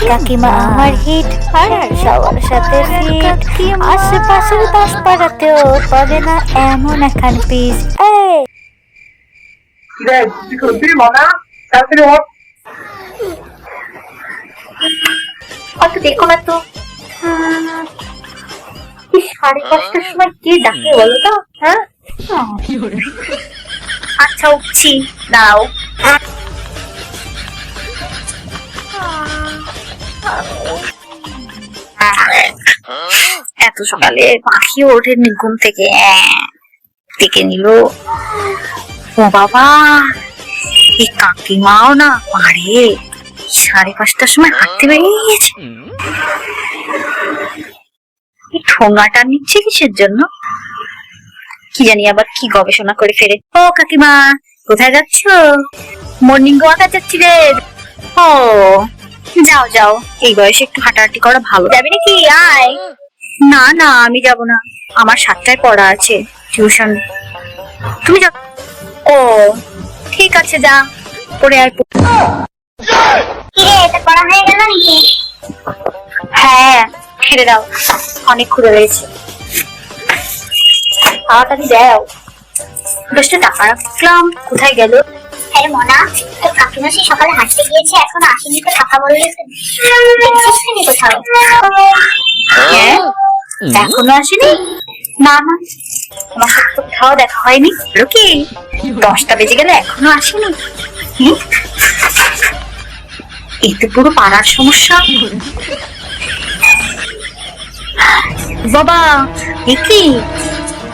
কাকিমা আমার হিট আর সবার সাথে ফিট আশেপাশের দশ পাড়াতেও পাবে না এমন একখান পিস মানা? অত দেখো না তো। সাড়ে পাঁচটার সময় কে ডাকে বলো তো? হ্যাঁ? আচ্ছা উঠছি। দাও এত সকালে পাখি ওঠেনি ঘুম থেকে। ডেকে নিল। ও বাবা, এই কাকিমাও না পারে। সাড়ে পাঁচটার সময় হাঁটতে বেরিয়ে গিয়েছে। এই ঠোঙাটা নিচ্ছে কিসের জন্য? কি জানি আবার কি গবেষণা করে ফেরে ও কাকিমা, কোথায় যাচ্ছ? মর্নিং ওয়াকা যাচ্ছি রে। ও যাও যাও। এই বয়সে একটু হাঁটাহাঁটি করা ভালো। যাবি নাকি? আয়। না না আমি যাব না। আমার সাতটায় পড়া আছে টিউশন তুমি যাও। ও ঠিক আছে যা। পরে আর কিরে এটা পড়া হয়ে গেল নাকি? হ্যাঁ ছেড়ে দাও। অনেক ঘুরে রয়েছে তাড়াতাড়ি দাও দশটা টাকা রাখলাম। কোথায় গেল? আরে মনা। তোর কাকিমা সকালে হাঁটতে গিয়েছে এখন আসেনি তো টাকা বললে দেখছিস কোথাও? হ্যাঁ। এখনও আসেনি? না না আমার সাথে কোথাও দেখা হয়নি। হলো দশটা বেজে গেলে এখনও আসেনি। কি? এই তো পুরো পাড়ার সমস্যা। বাবা এ কি?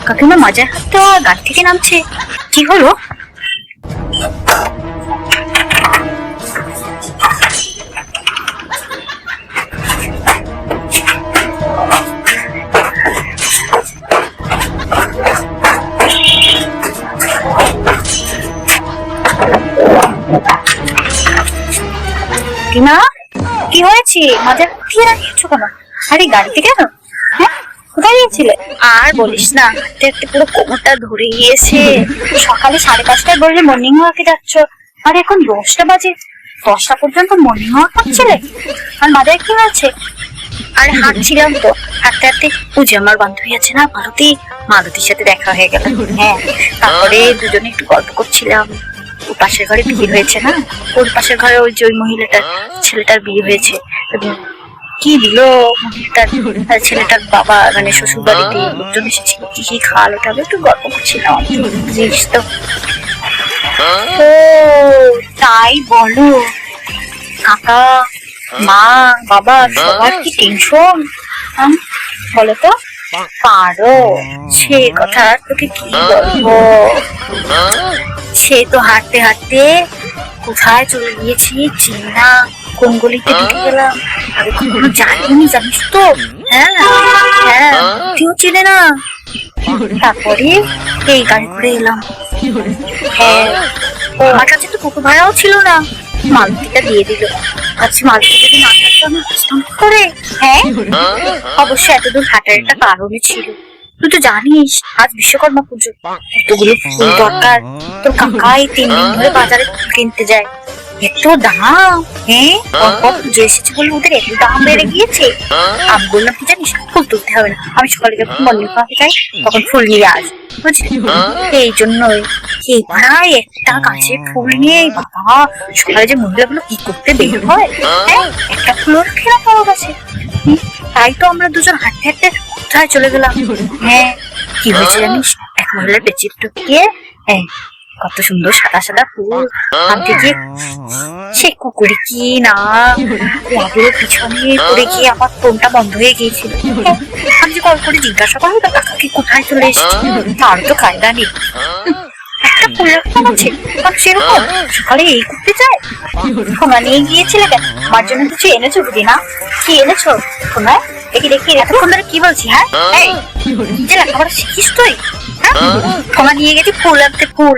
কাকিমা মাজার হাতটা গাড়ি থেকে নামছে। কি হলো? টিনা কি হয়েছে মাজার দিয়ে রাখিয়েছো কেন আরে গাড়িতে কেন হ্যাঁ গিয়েছিলে আর বলিস না হাঁটতে পুরো কোমরটা ধরে গিয়েছে। সকালে সাড়ে পাঁচটায় বললে, মর্নিং ওয়াকে যাচ্ছ? আর এখন দশটা বাজে। দশটা পর্যন্ত মর্নিং ওয়াক করছিলে আর মাজার কি হয়েছে? আরে হাঁটছিলাম তো। হাঁটতে হাঁটতে পুজো আমার বান্ধবী আছে না মালতী মালতীর সাথে দেখা হয়ে গেল। হ্যাঁ তারপরে দুজনে একটু গল্প করছিলাম। ও পাশের ঘরে বিয়ে হয়েছে না? ওর পাশের ঘরে ওই যে ওই মহিলাটার ছেলেটার বিয়ে হয়েছে। কি দিল? ছেলেটার বাবা মানে শ্বশুর বাড়িতে লোকজন এসেছিল কি কি খাওয়ালো টালো একটু গল্প করছিলাম। বুঝিস তো। ও তাই বলো। কাকা মা বাবা সবার কি টেনশন বলো তো। পারো। সে কথা তোকে কি বলব? সে তো হাঁটতে হাঁটতে কোথায় চলে গিয়েছি চিনি। কোন গলিতে ঢুকে গেলাম। আমি কখনো জানিস তো হ্যাঁ হ্যাঁ কেউ চেনে না? তারপরে এই গাড়ি করে এলাম হ্যাঁ আমার কাছে তো কুকুর ভাড়াও ছিল না। মালতিটা দিয়ে দিল আচ্ছা মালতি যদি না থাকতো করে হ্যাঁ অবশ্য এতদূর হাঁটার একটা কারণে ছিল তুই তো জানিস আজ বিশ্বকর্মা পুজো এতগুলো ফুল দরকার তোর কাকা এই তিন দিন ধরে বাজারে ফুল কিনতে যায়। এত দাম হ্যাঁ? পরপর পুজো এসেছে বলে ওদের এত দাম বেড়ে গিয়েছে। আমি বললাম কি জানিস? ফুল তুলতে হবে না। আমি সকালে যখন মর্নিং ওয়াকে যাই তখন ফুল নিয়ে আস বুঝলি? এই জন্যই এই পাড়ায় একটা গাছে ফুল নিয়ে বাবা সকালে যে মহিলাগুলো কি করতে বের হয় হ্যাঁ? একটা ফুল রাখে না কারও কাছে। হুম, তাই তো আমরা দুজন হাঁটতে হাঁটতে কোথায় চলে গেলাম? হ্যাঁ কি হয়েছে জানিস? এক মহিলার পেঁচিয়ে ঢুকিয়ে হ্যাঁ কত সুন্দর সাদা সাদা ফুল। হাতে গিয়ে সে কুকুরে কি না লাগল পিছনে পড়ে গিয়ে আমার ফোনটা বন্ধ হয়ে গিয়েছিল। আমি যে কল করে জিজ্ঞাসা করব কাকা কোথায় চলে এসেছে? তার তো কায়দা নেই। একটা ফুল রাখতাম আছে আর সেরকম সকালে এই করতে চায় সোনা নিয়ে গিয়েছিলে কেন? আমার জন্য কিছু এনেছো বুঝি না? কি এনেছো? সোনা, দেখি দেখি, এতক্ষণ ধরে কি বলছি হ্যাঁ? এই নিজে লেখাপড়া শিখিস তুই? হ্যাঁ? সোনা নিয়ে গেছি ফুল আনতে, ফুল।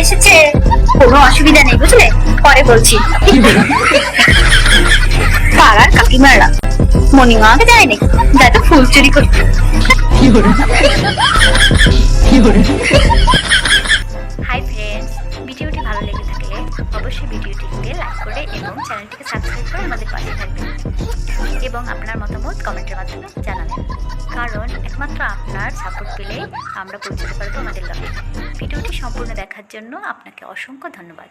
এসেছে? কোনো অসুবিধা নেই, বুঝলে? পরে বলছি। পাড়ার কাকিমারা মণিমাকে যায় নাকি যাতে ফুল চুরি করতে অবশ্যই ভিডিওটিকে লাইক করে এবং চ্যানেলটিকে সাবস্ক্রাইব করে আমাদের পাশে থাকবেন। এবং আপনার মতামত কমেন্টের মাধ্যমে জানাবেন। কারণ একমাত্র আপনার সাপোর্ট পেলে আমরা পৌঁছতে পারব আমাদের লক্ষ্যে। ভিডিওটি সম্পূর্ণ দেখার জন্য আপনাকে অসংখ্য ধন্যবাদ।